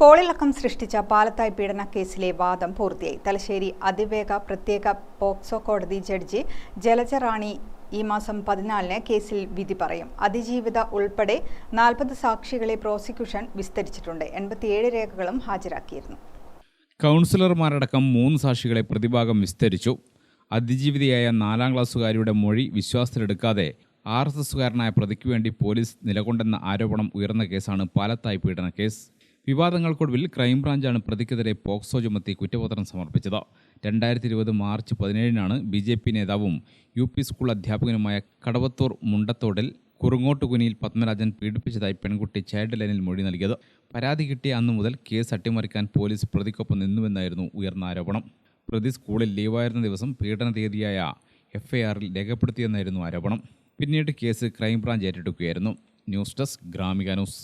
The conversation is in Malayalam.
കോളിളക്കം സൃഷ്ടിച്ച പാലത്തായ് പീഡന കേസിലെ വാദം പൂർത്തിയായി. തലശ്ശേരി അതിവേഗ പ്രത്യേക പോക്സോ കോടതി ജഡ്ജി ജലജറാണി ഈ മാസം പതിനാലിന് കേസിൽ വിധി പറയും. അതിജീവിത ഉൾപ്പെടെ നാൽപ്പത് സാക്ഷികളെ പ്രോസിക്യൂഷൻ വിസ്തരിച്ചിട്ടുണ്ട്. എൺപത്തിയേഴ് രേഖകളും ഹാജരാക്കിയിരുന്നു. കൗൺസിലർമാരടക്കം മൂന്ന് സാക്ഷികളെ പ്രതിഭാഗം വിസ്തരിച്ചു. അതിജീവിതയായ നാലാം ക്ലാസ്സുകാരിയുടെ മൊഴി വിശ്വാസത്തിലെടുക്കാതെ ആർ എസ് എസുകാരനായ പ്രതിക്ക് വേണ്ടി പോലീസ് നിലകൊണ്ടെന്ന ആരോപണം ഉയർന്ന കേസാണ് പാലത്തായ് പീഡന കേസ്. വിവാദങ്ങൾക്കൊടുവിൽ ക്രൈംബ്രാഞ്ചാണ് പ്രതിക്കെതിരെ പോക്സോ ചുമത്തി കുറ്റപത്രം സമർപ്പിച്ചത്. രണ്ടായിരത്തി ഇരുപത് മാർച്ച് പതിനേഴിനാണ് ബി ജെ പി നേതാവും യു പി സ്കൂൾ അധ്യാപകനുമായ കടവത്തൂർ മുണ്ടത്തോടിൽ കുറുങ്ങോട്ടുകുനിയിൽ പത്മരാജൻ പീഡിപ്പിച്ചതായി പെൺകുട്ടി ചൈൽഡ് ലൈനിൽ മൊഴി നൽകിയത്. പരാതി കിട്ടിയ അന്നു മുതൽ കേസ് അട്ടിമറിക്കാൻ പോലീസ് പ്രതിക്കൊപ്പം നിന്നുവെന്നായിരുന്നു ഉയർന്ന ആരോപണം. പ്രതി സ്കൂളിൽ ലീവായിരുന്ന ദിവസം പീഡന തീയതിയായ എഫ്ഐആറിൽ രേഖപ്പെടുത്തിയെന്നായിരുന്നു ആരോപണം. പിന്നീട് case crime branch ഏറ്റെടുക്കുകയായിരുന്നു. News desk Gramika news.